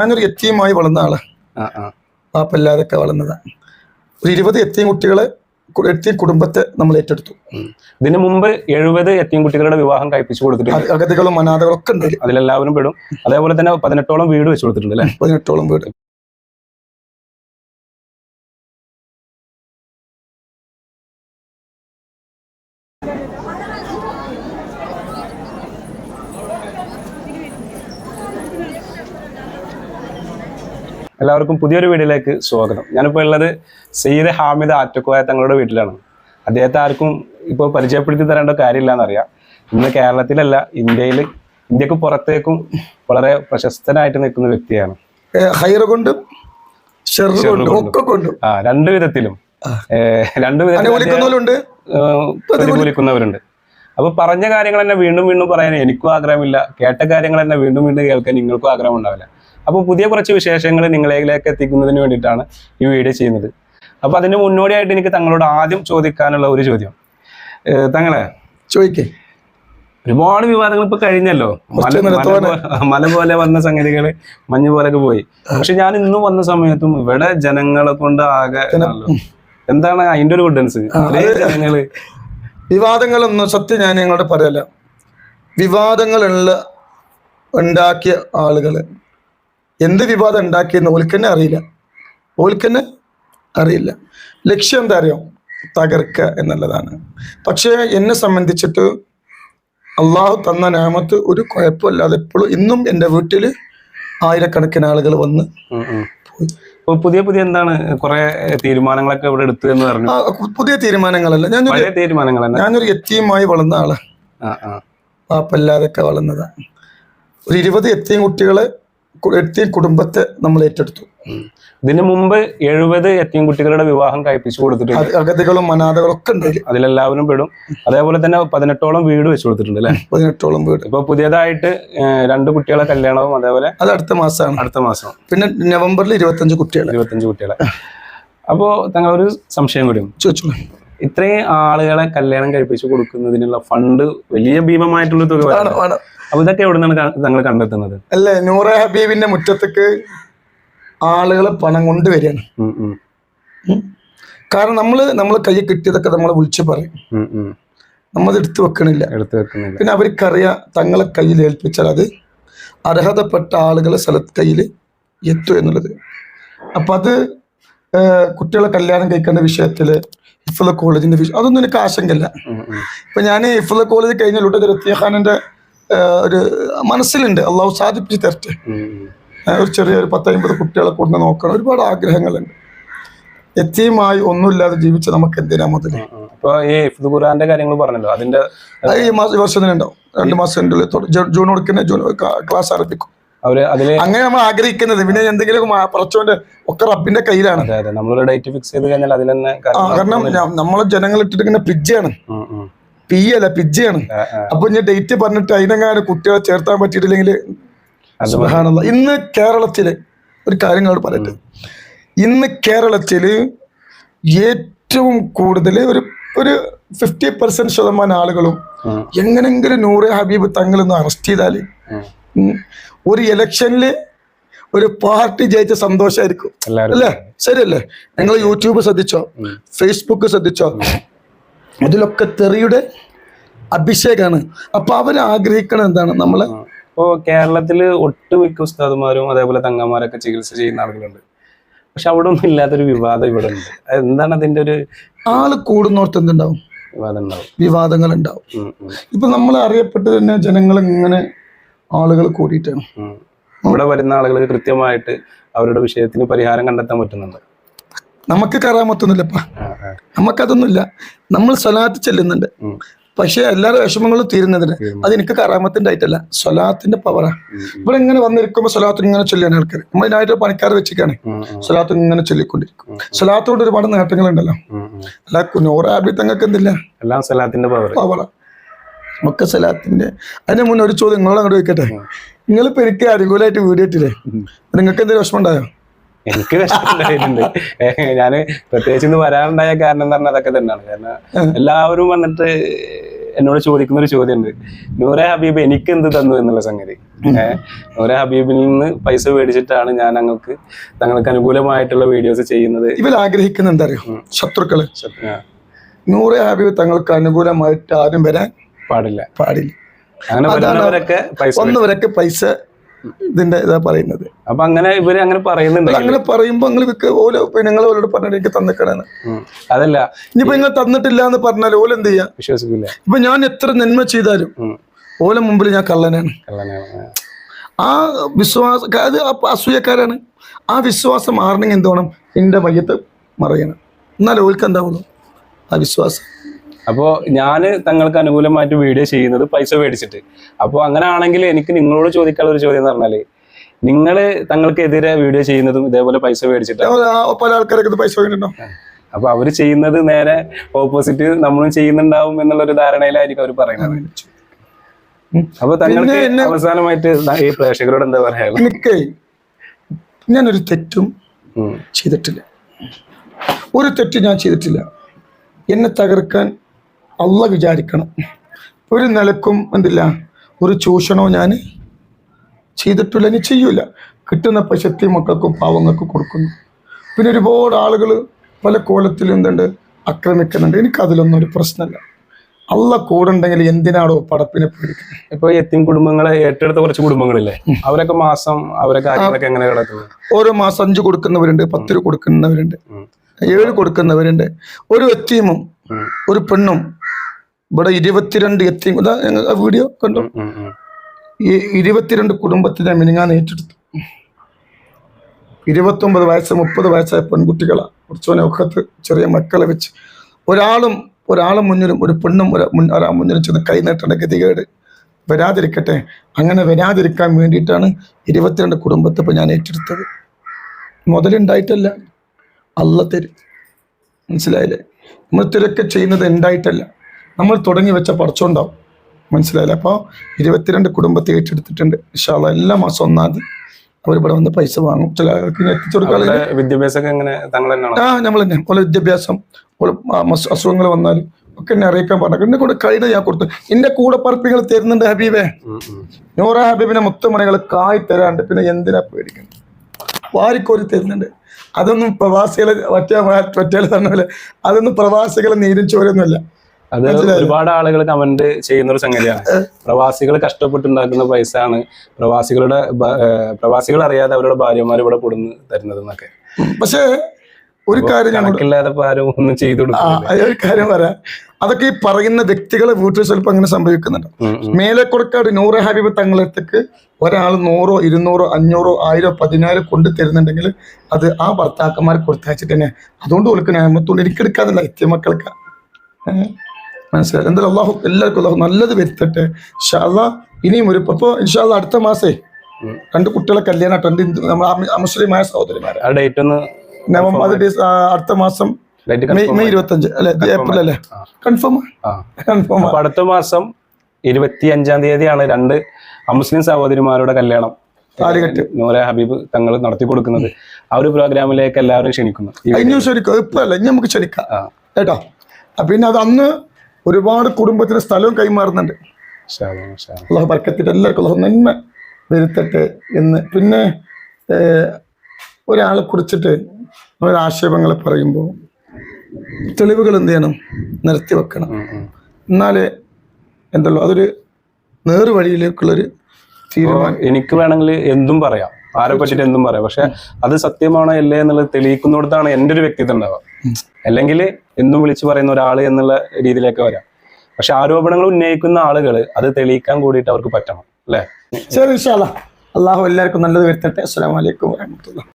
ഞാനൊരു എത്തിയുമായി വളർന്ന ആളാണ് പാപ്പല്ലാതൊക്കെ വളർന്നതാണ് ഒരു ഇരുപത് എത്തിയും കുട്ടികളെ എത്തിയ കുടുംബത്തെ നമ്മൾ ഏറ്റെടുത്തു. ഇതിനു മുമ്പ് എഴുപത് എത്തിയും കുട്ടികളുടെ വിവാഹം കഴിപ്പിച്ചു കൊടുത്തിട്ടുണ്ട്. അഗതികളും അനാഥകളും ഒക്കെ ഉണ്ട്. അതിലെല്ലാവരും പെടും. അതേപോലെ തന്നെ പതിനെട്ടോളം വീട് വെച്ച് കൊടുത്തിട്ടുണ്ട് അല്ലെ? പതിനെട്ടോളം വീട്. എല്ലാവർക്കും പുതിയൊരു വീഡിയോയിലേക്ക് സ്വാഗതം. ഞാനിപ്പോൾ ഉള്ളത് സയ്യിദ് ഹാമിദ് ആറ്റക്കോയ തങ്ങളുടെ വീട്ടിലാണ്. അദ്ദേഹത്തെ ആർക്കും ഇപ്പോൾ പരിചയപ്പെടുത്തി തരേണ്ട കാര്യമില്ലാന്നറിയാം. ഇന്ന് കേരളത്തിലല്ല ഇന്ത്യയിൽ ഇന്ത്യയ്ക്ക് പുറത്തേക്കും വളരെ പ്രശസ്തനായിട്ട് നിൽക്കുന്ന വ്യക്തിയാണ്. ഹൈറ കൊണ്ടും ഒക്കെ കൊണ്ടും. ആ രണ്ട് വിധത്തിലും. രണ്ട് പ്രതികൂലിക്കുന്നവരുണ്ട്. അപ്പൊ പറഞ്ഞ കാര്യങ്ങൾ തന്നെ വീണ്ടും വീണ്ടും പറയാൻ എനിക്കും ആഗ്രഹമില്ല. കേട്ട കാര്യങ്ങൾ തന്നെ വീണ്ടും വീണ്ടും കേൾക്കാൻ നിങ്ങൾക്കും ആഗ്രഹം ഉണ്ടാവില്ല അപ്പോൾ പുതിയ കുറച്ച് വിശേഷങ്ങൾ നിങ്ങളിലേക്ക് എത്തിക്കുന്നതിന് വേണ്ടിയിട്ടാണ് ഈ വീഡിയോ ചെയ്യുന്നത്. അപ്പോൾ അതിന് മുന്നോടിയായിട്ട് എനിക്ക് തങ്ങളോട് ആദ്യം ചോദിക്കാനുള്ള ഒരു ചോദ്യം. തങ്ങളെ ചോദിക്കേ. ഒരുപാട് വിവാദങ്ങൾ ഇപ്പൊ കഴിഞ്ഞല്ലോ. മല പോലെ വന്ന സംഗതികൾ മഞ്ഞ് പോലൊക്കെ പോയി. പക്ഷെ ഞാൻ ഇന്ന് വന്ന സമയത്തും ഇവിടെ ജനങ്ങളെ കൊണ്ട് ആകെ എന്താണ് അതിന്റെ ഒരു ഗുഡൻസ് ജനങ്ങൾ. വിവാദങ്ങളൊന്നും സത്യം ഞാൻ നിങ്ങളോട് പറയല്ല. വിവാദങ്ങളുള്ള ഉണ്ടാക്കിയ ആളുകൾ എന്ത് വിവാദം ഉണ്ടാക്കിയെന്ന് ഓൽക്കന്നെ അറിയില്ല. ഓൽക്കന്നെ അറിയില്ല. ലക്ഷ്യം എന്താ അറിയാം? തകർക്കുക എന്നുള്ളതാണ്. പക്ഷേ എന്നെ സംബന്ധിച്ചിട്ട് അള്ളാഹു തന്ന നാമത്ത് ഒരു കുഴപ്പമില്ലാതെ എപ്പോഴും ഇന്നും എന്റെ വീട്ടിൽ ആയിരക്കണക്കിന് ആളുകൾ വന്ന്. പുതിയ പുതിയ എന്താണ്? കുറെ തീരുമാനങ്ങളൊക്കെ ഇവിടെ എടുത്തു എന്ന് പറഞ്ഞു. പുതിയ തീരുമാനങ്ങളല്ല. ഞാൻ തന്നെ. ഞാനൊരു എത്തിയുമായി വളർന്ന ആളാണ് പാപ്പല്ലാതൊക്കെ വളർന്നതാണ് ഒരു ഇരുപത് എത്തിയും കുട്ടികളെ എത്തിയും കുടുംബത്തെ നമ്മൾ ഏറ്റെടുത്തു. ഇതിനു മുമ്പ് എഴുപത് എത്തിയും കുട്ടികളുടെ വിവാഹം കഴിപ്പിച്ചു കൊടുത്തിട്ടുണ്ട്. അഗതികളും അനാഥകളും ഒക്കെ ഉണ്ട്. അതിലെല്ലാവരും പെടും. അതേപോലെ തന്നെ പതിനെട്ടോളം വീട് വെച്ചു കൊടുത്തിട്ടുണ്ട് അല്ലെ? പതിനെട്ടോളം വീട്. ഇപ്പൊ പുതിയതായിട്ട് രണ്ട് കുട്ടികളെ കല്യാണവും അതേപോലെ അത് അടുത്ത മാസമാണ് അടുത്ത മാസം. പിന്നെ നവംബറിൽ ഇരുപത്തഞ്ച് കുട്ടികൾ ഇരുപത്തഞ്ച് കുട്ടികളെ. അപ്പോ തങ്ങൾ ഒരു സംശയം കൂടി ചോദിച്ചു. ഇത്രയും ആളുകളെ കല്യാണം കഴിപ്പിച്ചു കൊടുക്കുന്നതിനുള്ള ഫണ്ട് വലിയ ഭീമമായിട്ടുള്ള തുക അപ്പൊ ഇതൊക്കെ എവിടെ നിന്നാണ് കണ്ടെത്തുന്നത്? അല്ലേ നൂറ ഹബീബിന്റെ മുറ്റത്തേക്ക് ആളുകൾ പണം കൊണ്ടുവരികയാണ്. കാരണം നമ്മൾ നമ്മൾ കൈ കിട്ടിയതൊക്കെ നമ്മൾ വിളിച്ചു പറയും. നമ്മൾ എടുത്തു വെക്കണില്ല. എടുത്തു വെക്കണില്ല. പിന്നെ അവർക്കറിയാം തങ്ങളെ കയ്യിൽ ഏൽപ്പിച്ചാൽ അത് അർഹതപ്പെട്ട ആളുകളെ സ്ഥലത്ത് കയ്യിൽ എത്തും എന്നുള്ളത്. അപ്പം അത് കുട്ടികളെ കല്യാണം കഴിക്കേണ്ട വിഷയത്തിൽ ഇഫുല കോളേജിന്റെ വിഷയം അതൊന്നും എനിക്ക് ആശങ്കയില്ല. ഇപ്പം ഞാൻ ഇഫുല കോളേജ് കഴിഞ്ഞ ലുട്ടത് റത്തിയഖാനിന്റെ ഒരു മനസ്സിലുണ്ട്. അള്ളാഹു സാധിപ്പിച്ച് തരട്ടെ. ഒരു ചെറിയ ഒരു പത്തമ്പത് കുട്ടികളെ കൊണ്ട് നോക്കണം. ഒരുപാട് ആഗ്രഹങ്ങളുണ്ട്. എത്തിയുമായി ഒന്നുമില്ലാതെ ജീവിച്ച നമുക്ക് എന്തിനാ മുതൽ ഉം. ഈ ഹിഫ്ദ് ഖുർആന്റെ കാര്യങ്ങൾ പറഞ്ഞല്ലോ. അതിന്റെ അത് ഈ മാസം വർഷം തന്നെ ഉണ്ടാവും. രണ്ട് മാസം ജൂൺ കൊടുക്കുന്ന ജൂൺ ക്ലാസ് ആരംഭിക്കും. അവർ അതിൽ അങ്ങനെ നമ്മൾ ആഗ്രഹിക്കുന്നത്. പിന്നെ എന്തെങ്കിലും പറച്ചോണ്ട് ഒക്കെ റബ്ബിന്റെ കയ്യിലാണ്. നമ്മളൊരു ഡേറ്റ് ഫിക്സ് ചെയ്ത് കഴിഞ്ഞാൽ അതിൽ തന്നെ കാരണം നമ്മളെ ജനങ്ങൾ ഇട്ടിരിക്കുന്ന പിജ്ജയാണ് ഉം, ഉം. പി അല്ല പിജ്ജയാണ്. അപ്പൊ ഞാൻ ഡേറ്റ് പറഞ്ഞിട്ട് അതിനെങ്ങാനും കുട്ടികളെ ചേർത്താൻ പറ്റിയിട്ടില്ലെങ്കിൽ അത് ഇന്ന് കേരളത്തിൽ ഒരു കാര്യങ്ങളോട് പറയട്ടെ. ഇന്ന് കേരളത്തിൽ ഏറ്റവും കൂടുതൽ ഒരു ഒരു ഫിഫ്റ്റി പെർസെന്റ് ശതമാനം ആളുകളും എങ്ങനെങ്കിലും നൂറെ ഹബീബ് തങ്ങളൊന്ന് അറസ്റ്റ് ചെയ്താൽ ഒരു ഇലക്ഷനിൽ ഒരു പാർട്ടി ജയിച്ച സന്തോഷമായിരിക്കും അല്ലേ? ശരിയല്ലേ? നിങ്ങൾ യൂട്യൂബ് ശ്രദ്ധിച്ചോ? ഫേസ്ബുക്ക് ശ്രദ്ധിച്ചോ? അതിലൊക്കെ തെറിയുടെ അഭിഷേകാണ്. അപ്പൊ അവർ ആഗ്രഹിക്കണം എന്താണ് നമ്മളെ? ഇപ്പോ കേരളത്തിൽ ഒട്ടുമിക്ക ഉസ്താദുമാരും അതേപോലെ തങ്ങന്മാരൊക്കെ ചികിത്സ ചെയ്യുന്ന ആളുകളുണ്ട്. പക്ഷെ അവിടെ ഒന്നും ഇല്ലാത്തൊരു വിവാദം ഇവിടെ ഉണ്ട് എന്താണ് അതിന്റെ ഒരു ആൾ കൂടുന്നോർത്ത് എന്തുണ്ടാവും? വിവാദങ്ങൾ ഉണ്ടാവും. ഇപ്പൊ നമ്മൾ അറിയപ്പെട്ട് തന്നെ ജനങ്ങൾ ഇങ്ങനെ ആളുകൾ കൂടിയിട്ടാണ്. ഇവിടെ വരുന്ന ആളുകൾ കൃത്യമായിട്ട് അവരുടെ വിഷയത്തിന് പരിഹാരം കണ്ടെത്താൻ പറ്റുന്നുണ്ട്. നമുക്ക് കറാമത്തൊന്നുമില്ലപ്പാ. നമുക്കതൊന്നുമില്ല. നമ്മൾ സ്വലാത്ത് ചെല്ലുന്നുണ്ട്. പക്ഷെ എല്ലാ വിഷമങ്ങളും തീരുന്നതിന് അത് എനിക്ക് കറാമത്തിന്റെ ആയിട്ടല്ല സ്വലാത്തിന്റെ പവറാ ഇവിടെ ഇങ്ങനെ വന്നിരിക്കുമ്പോൾ സ്വലാത്തിന് ഇങ്ങനെ ചൊല്ലിയാണ് ആൾക്കാർ നമ്മൾ ഇതിനായിട്ട് പണിക്കാർ വെച്ചിരിക്കാണ് സ്വലാത്തിന് ഇങ്ങനെ ചൊല്ലിക്കൊണ്ടിരിക്കും. സ്വലാത്തോട് ഒരുപാട് നേട്ടങ്ങളുണ്ടല്ലോ. ഉം, ഉം. അല്ല നൂറാബി തങ്ങൾക്ക് എന്തില്ല? എല്ലാം സലാത്തിന്റെ പവർ പവറ ഒക്കെ സ്വലാത്തിന്റെ അതിന് മുന്നേ ഒരു ചോദ്യം നിങ്ങളോട് അങ്ങോട്ട് ചോദിക്കട്ടെ? നിങ്ങളിപ്പോ എനിക്ക് അനുകൂലമായിട്ട് വീഡിയോ ഇട്ടില്ലേ? നിങ്ങൾക്ക് എന്തെങ്കിലും വിഷമം ഉണ്ടായോ എനിക്ക് വിഷമുണ്ടായിട്ടുണ്ട് ഞാൻ പ്രത്യേകിച്ച് ഇന്ന് വരാനുണ്ടായ കാരണം എന്ന് പറഞ്ഞാൽ അതൊക്കെ തന്നെയാണ്. കാരണം എല്ലാവരും വന്നിട്ട് എന്നോട് ചോദിക്കുന്ന ഒരു ചോദ്യമുണ്ട്. നൂറെ ഹബീബ് എനിക്ക് എന്ത് തന്നു എന്നുള്ള സംഗതി. നൂറെ ഹബീബിൽ നിന്ന് പൈസ മേടിച്ചിട്ടാണ് ഞാൻ ഞങ്ങൾക്ക് തങ്ങൾക്ക് അനുകൂലമായിട്ടുള്ള വീഡിയോസ് ചെയ്യുന്നത്. ഇവർ ആഗ്രഹിക്കുന്ന എന്താ അറിയോ? ശത്രുക്കൾ. നൂറെ ഹബീബ് തങ്ങൾക്ക് അനുകൂലമായിട്ട് ആരും വരാൻ പാടില്ല. പാടില്ല. അങ്ങനെ വരുന്നവരൊക്കെ പൈസ പൈസ ഇതിന്റെ ഇതാ പറയുന്നത്. അപ്പൊ അങ്ങനെ ഇവർ അങ്ങനെ പറയുന്നുണ്ട്? അങ്ങനെ പറയുമ്പോ നിങ്ങൾ ഓല നിങ്ങൾ ഓലോട് പറഞ്ഞാൽ എനിക്ക് തന്നിക്കണെന്ന്. അതല്ല. ഇനിയിപ്പോ നിങ്ങൾ തന്നിട്ടില്ല എന്ന് പറഞ്ഞാൽ ഓല എന്ത് ചെയ്യാ? വിശ്വസിക്കില്ല ഇപ്പൊ ഞാൻ എത്ര നന്മ ചെയ്താലും ഓല മുമ്പിൽ ഞാൻ കള്ളനാണ്. ആ. വിശ്വാസ അത് അസൂയക്കാരാണ്. ആ വിശ്വാസം മാറണമെങ്കിൽ എന്തോണം എന്റെ എന്റെ മയ്യത്ത് മറയണം. എന്നാൽ ഓൽക്ക് എന്താവുള്ളൂ? ആ വിശ്വാസം. അപ്പോ ഞാൻ തങ്ങൾക്ക് അനുകൂലമായിട്ട് വീഡിയോ ചെയ്യുന്നത് പൈസ മേടിച്ചിട്ട്. അപ്പോൾ അങ്ങനെ ആണെങ്കിൽ എനിക്ക് നിങ്ങളോട് ചോദിക്കാനുള്ള ഒരു ചോദ്യം എന്ന് പറഞ്ഞാൽ നിങ്ങൾ തങ്ങൾക്കെതിരെ വീഡിയോ ചെയ്യുന്നതും ഇതേപോലെ പൈസ മേടിച്ചിട്ടാണ് ആ പല ആൾക്കാരൊക്കെ പൈസ അപ്പൊ അവർ ചെയ്യുന്നത് നേരെ ഓപ്പോസിറ്റ് നമ്മളും ചെയ്യുന്നുണ്ടാവും എന്നുള്ള ഒരു ധാരണയിലായിരിക്കും അവർ പറയുന്നത്. അപ്പൊ തങ്ങൾക്ക് അവസാനമായിട്ട് ഈ പ്രേക്ഷകരോട് എന്താ പറയാ എനിക്ക് ഞാനൊരു തെറ്റും ചെയ്തിട്ടില്ല. ഒരു തെറ്റ് ഞാൻ ചെയ്തിട്ടില്ല. എന്നെ തകർക്കാൻ അള്ള വിചാരിക്കണം. ഒരു നിലക്കും എന്തില്ല ഒരു ചൂഷണവും ഞാൻ ചെയ്തിട്ടില്ല ഇനി ചെയ്യൂല. കിട്ടുന്ന പശക്തി മക്കൾക്കും പാവങ്ങൾക്കും കൊടുക്കുന്നു. പിന്നെ ഒരുപാട് ആളുകൾ പല കോലത്തിലും എന്തുണ്ട് ആക്രമിക്കുന്നുണ്ട്. എനിക്കതിലൊന്നും ഒരു പ്രശ്നമല്ല. അള്ള കൂടെ ഉണ്ടെങ്കിൽ എന്തിനാണോ പടപ്പിനെ പേടിക്കുന്നത്? ഇപ്പൊ എത്തിൻ കുടുംബങ്ങളെ ഏറ്റെടുത്ത കുറച്ച് കുടുംബങ്ങളില്ലേ? അവരൊക്കെ മാസം അവരെ കാര്യങ്ങളൊക്കെ എങ്ങനെ കിടക്കുന്നത് ഓരോ മാസം അഞ്ച് കൊടുക്കുന്നവരുണ്ട് പത്ത് രൂപ കൊടുക്കുന്നവരുണ്ട് ഏഴ് കൊടുക്കുന്നവരുണ്ട്. ഒരു എത്തീമും ഒരു പെണ്ണും ഇവിടെ ഇരുപത്തിരണ്ട് എത്തി ഞങ്ങൾ ആ വീഡിയോ കണ്ടു. ഈ ഇരുപത്തിരണ്ട് കുടുംബത്തിനെ മിനിങ്ങാൻ ഏറ്റെടുത്തു. ഇരുപത്തൊമ്പത് വയസ്സ് മുപ്പത് വയസ്സായ പെൺകുട്ടികളാണ് കുറച്ചോനെ ഒക്കത്ത് ചെറിയ മക്കളെ വെച്ച്. ഒരാളും ഒരാളും മുന്നിലും ഒരു പെണ്ണും ഒരു മുന്നിലും ചെന്ന് കൈ നീട്ടേണ്ട ഗതികേട് വരാതിരിക്കട്ടെ. അങ്ങനെ വരാതിരിക്കാൻ വേണ്ടിയിട്ടാണ് ഇരുപത്തിരണ്ട് കുടുംബത്തെ ഇപ്പം ഞാൻ ഏറ്റെടുത്തത്. മുതലുണ്ടായിട്ടല്ല. അല്ല തരും മനസ്സിലായില്ലേ? നമ്മൾ തിരക്കെ ചെയ്യുന്നത് ഉണ്ടായിട്ടല്ല നമ്മൾ തുടങ്ങി വെച്ച പറിച്ചുണ്ടാവും മനസ്സിലായില്ലേ? അപ്പോൾ ഇരുപത്തിരണ്ട് കുടുംബത്തെ ഏറ്റെടുത്തിട്ടുണ്ട്. ഇഷാള എല്ലാ മാസം ഒന്നാം തീയതി അവരിവിടെ വന്ന് പൈസ വാങ്ങും. ചില എത്തിച്ചു കൊടുക്കാൻ വിദ്യാഭ്യാസം എങ്ങനെ? ആ നമ്മൾ തന്നെ ഓരോ വിദ്യാഭ്യാസം അസുഖങ്ങൾ വന്നാലും ഒക്കെ എന്നെ അറിയിക്കാൻ പറഞ്ഞു എന്നെ കൂടെ കൈത ഞാൻ കൊടുത്തു. എന്റെ കൂടെ പറപ്പികൾ തരുന്നുണ്ട് ഹബീബേ. ഹബീബിനെ നൂറ ഹബീബിനെ മുത്തുമണികൾ കായ് തരാണ്ട്. പിന്നെ എന്തിനാ പേടിക്കുന്നത് വാരിക്കോരി തരുന്നുണ്ട്. അതൊന്നും പ്രവാസികളെ മറ്റേ മറ്റേ പറഞ്ഞ പോലെ. അതൊന്നും പ്രവാസികളെ നീരും ചോരൊന്നുമല്ല അത് ഒരുപാട് ആളുകൾ കമന്റ് ചെയ്യുന്ന ഒരു സംഗതിയാണ്. പ്രവാസികൾ കഷ്ടപ്പെട്ടുണ്ടാക്കുന്ന പൈസ ആണ് പ്രവാസികളുടെ പ്രവാസികൾ അറിയാതെ അവരുടെ ഭാര്യമാർ ഇവിടെ കൊടുന്ന് തരുന്നത് എന്നൊക്കെ. പക്ഷേ ഒരു കാര്യം കണക്കില്ലാതെ ആരും ഒന്നും ചെയ്തു ഒരു കാര്യം പറയാം. അതൊക്കെ ഈ പറയുന്ന വ്യക്തികളെ വീട്ടിൽ ചിലപ്പോൾ അങ്ങനെ സംഭവിക്കുന്നുണ്ട്. മേലെ കൊടുക്കാട് നൂറ് ഹബീബ് തങ്ങളെത്തേക്ക് ഒരാൾ നൂറോ ഇരുന്നൂറോ അഞ്ഞൂറോ ആയിരോ പതിനായിരം കൊണ്ട് തരുന്നുണ്ടെങ്കിൽ അത് ആ ഭർത്താക്കന്മാർ കൊടുത്തയച്ചിട്ട് തന്നെ അതുകൊണ്ട് കൊടുക്കുന്ന ഞാമത്തോണ്ട് എനിക്ക് എടുക്കാതില്ല എത്തിയ മക്കൾക്ക്? മനസ്സിലായി. എന്തായാലും അള്ളാഹു എല്ലാവർക്കും അള്ളാഹു നല്ലത് വരുത്തട്ടെ. ഇൻഷാല്ലാ ഇനിയും ഒരു ഇപ്പോൾ ഇൻഷാല്ല അടുത്ത മാസേ. രണ്ട് കുട്ടികളെ കല്യാണം രണ്ട് നമ്മുടെ നമ്മൾ അമുസ്ലിമായ സഹോദരിമാരെ. ഡേറ്റ് ഒന്ന് നവംബർ അടുത്ത മാസം മെയ് ഇരുപത്തഞ്ച്. അല്ലെ? ഏപ്രിൽ അല്ലേ കൺഫേം കൺഫേം അടുത്ത മാസം ഇരുപത്തി അഞ്ചാം തീയതിയാണ് രണ്ട് അമുസ്ലിം സഹോദരിമാരുടെ കല്യാണം. നൂര ഹബീബ് തങ്ങൾ നടത്തി കൊടുക്കുന്നത്. ആ ഒരു പ്രോഗ്രാമിലേക്ക് എല്ലാവരും ക്ഷണിക്കുന്നു. ക്ഷണിക്കാം? ഇപ്പൊ അല്ല ഇനി നമുക്ക് ക്ഷണിക്കാം. കേട്ടോ? പിന്നെ അത് അന്ന് ഒരുപാട് കുടുംബത്തിന് സ്ഥലവും കൈമാറുന്നുണ്ട്. അള്ളാഹു ബർക്കത്തിട്ട് എല്ലാവർക്കും അള്ളാഹു നന്മ വരുത്തട്ടെ എന്ന്. പിന്നെ ഒരാളെ കുറിച്ചിട്ട് ഒരു ആക്ഷേപങ്ങൾ പറയുമ്പോൾ തെളിവുകൾ എന്ത് ചെയ്യണം? നിർത്തി വെക്കണം. എന്നാലേ എന്തല്ലോ അതൊരു നേർവഴിയിലേക്കുള്ളൊരു തീരുമാനം. എനിക്ക് വേണമെങ്കിൽ എന്തും പറയാം. ആരെ പറ്റിട്ട് എന്തും പറയാം. പക്ഷെ അത് സത്യമാണോ അല്ലേ എന്നുള്ളത് തെളിയിക്കുന്നിടത്താണ് എന്റെ ഒരു വ്യക്തിത്വം ഉണ്ടാവുക. അല്ലെങ്കിൽ എന്നും വിളിച്ചു പറയുന്ന ഒരാൾ എന്നുള്ള രീതിയിലേക്ക് വരാം. പക്ഷെ ആരോപണങ്ങൾ ഉന്നയിക്കുന്ന ആളുകൾ അത് തെളിയിക്കാൻ കൂടിയിട്ട് അവർക്ക് പറ്റണം അല്ലേ? ശരി. അള്ളാഹു എല്ലാവർക്കും നല്ലത് വരുത്തട്ടെ. അസ്സാം അലൈക്കും വറഹ്മത്തുള്ളാഹി